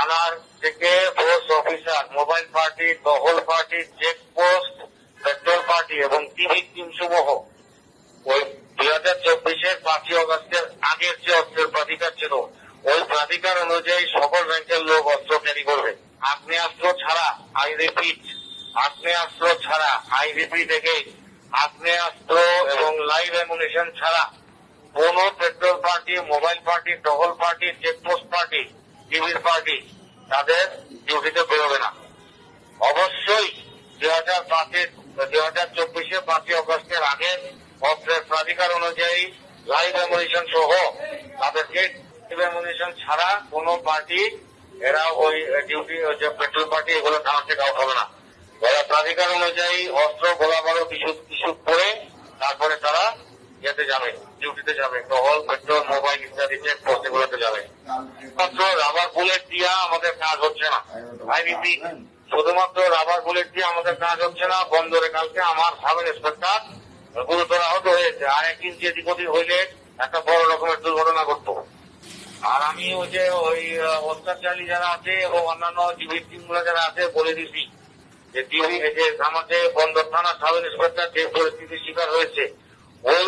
থানার থেকে force officer mobile party টহল পার্টি চেকপোস্ট পেট্রোল পার্টি এবং টিভি টিম সমূহ ওই দুই হাজার চব্বিশের পাঁচই অগস্টের আগের যে অস্ত্রের প্রাধিকার ছিল, ওই প্রাধিকার অনুযায়ী সকল ব্যাংকের লোক অস্ত্র ক্যারি করবে। আগ্নেয়াস্ত্র ছাড়া আই রিপিট আগ্নেয়াস্ত্র ছাড়া আই রিপিট থেকে আগ্নেয়াস্ত্র এবং লাইভ অ্যামুনেশন ছাড়া কোন পেট্রোল পার্টি মোবাইল পার্টি টহল পার্টি চেকপোস্ট পার্টি টিভির পার্টি, তাদের ডিউটিতে বেরোবে না। অবশ্যই দুই হাজার পাঁচের দুই হাজার চব্বিশে পাঁচই অগস্টের আগে অস্ত্রের প্রাধিকার অনুযায়ী লাইভ অ্যামুনিশন সহ তাদেরকে অ্যামুনিশন ছাড়া কোন পার্টি, এরা ওই ডিউটি যে পেট্রোল পার্টি এগুলো থানা থেকে আউট হবে না। ওরা প্রাধিকার অনুযায়ী অস্ত্র গোলা বারো কিছু কিছু করে তারপরে তারা ইয়েতে যাবে ডিউটিতে যাবে টহল পেট্রোল মোবাইল ইত্যাদি চেক পোস্ট এগুলোতে যাবে রাবার বুলেট দিয়া আমাদের কাজ হচ্ছে না। আই শুধুমাত্র রাবার বুলেট দিয়ে আমাদের কাজ হচ্ছে না, বন্দরে কালকে আমার সাব ইন্সপেক্টর গুরুতর আহত হয়েছে। আর এক ইঞ্চি এদিক হইলে একটা বড় রকমের দুর্ঘটনা ঘটতো। আর আমি ওই যে ওই অত্যাচারী যারা আছে এবং অন্যান্য জীবিত টিমগুলো যারা আছে, বলে দিছি যে আমাদের বন্দর থানা সাব ইন্সপেক্টর যে পরিস্থিতির শিকার হয়েছে, ওই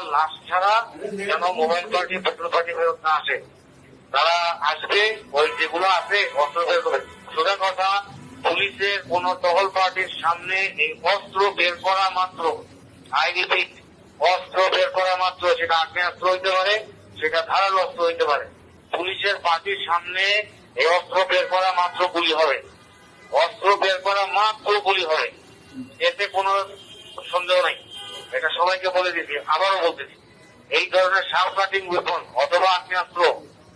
দু লাশ ছাড়া যেন মোবাইল পার্টি পেট্রোল পার্টি ফেরত না আসে। তারা আসবে, ওই যেগুলো আছে অস্ত্র বের করে সোজা কথা, পুলিশের কোন টহল পার্টির সামনে এই অস্ত্র বের করা মাত্র আই অস্ত্র বের করা মাত্র, সেটা আগ্নেয়াস্ত্র হইতে পারে, সেটা ধারালো অস্ত্র হইতে পারে। পুলিশের পার্টির সামনে এই অস্ত্র বের করা মাত্র গুলি হবে। অস্ত্র বের করা মাত্র গুলি হবে। এতে কোনো সন্দেহ নাই। এটা সবাইকে বলে দিচ্ছি আবারও বলতেছি এই ধরনের সার কাটিং ওয়েপন অথবা আগ্নেয়াস্ত্র,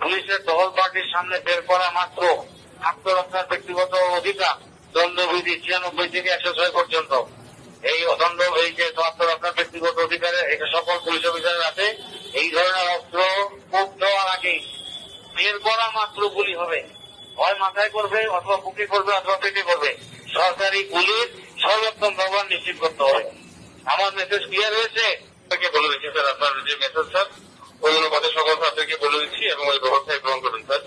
পুলিশের টহল পার্টির সামনে বের করা মাত্র আত্মরক্ষার ব্যক্তিগত অধিকার দণ্ডবিধি ছিয়ানব্বই থেকে একশো ছয় পর্যন্ত। এই দণ্ড এই যে আত্মরক্ষার ব্যক্তিগত অধিকারে এটা সকল পুলিশ অফিসারের আছে এই ধরনের অস্ত্র খুব দেওয়ার আগেই বের করা মাত্র গুলি হবে। হয় মাথায় করবে অথবা বুকে করবে অথবা পেটে করবে। সরকারি গুলির সর্বোত্তম ব্যবহার নিশ্চিত করতে হবে। আমার মেসেজ ক্লিয়ার হয়েছে আপনাকে বলে দিচ্ছি, স্যার, আপনার যে মেসেজ স্যার, ওই অনুপাতে সকল স্যারকে বলে দিচ্ছি এবং ওই ব্যবস্থায় গ্রহণ করুন, স্যার।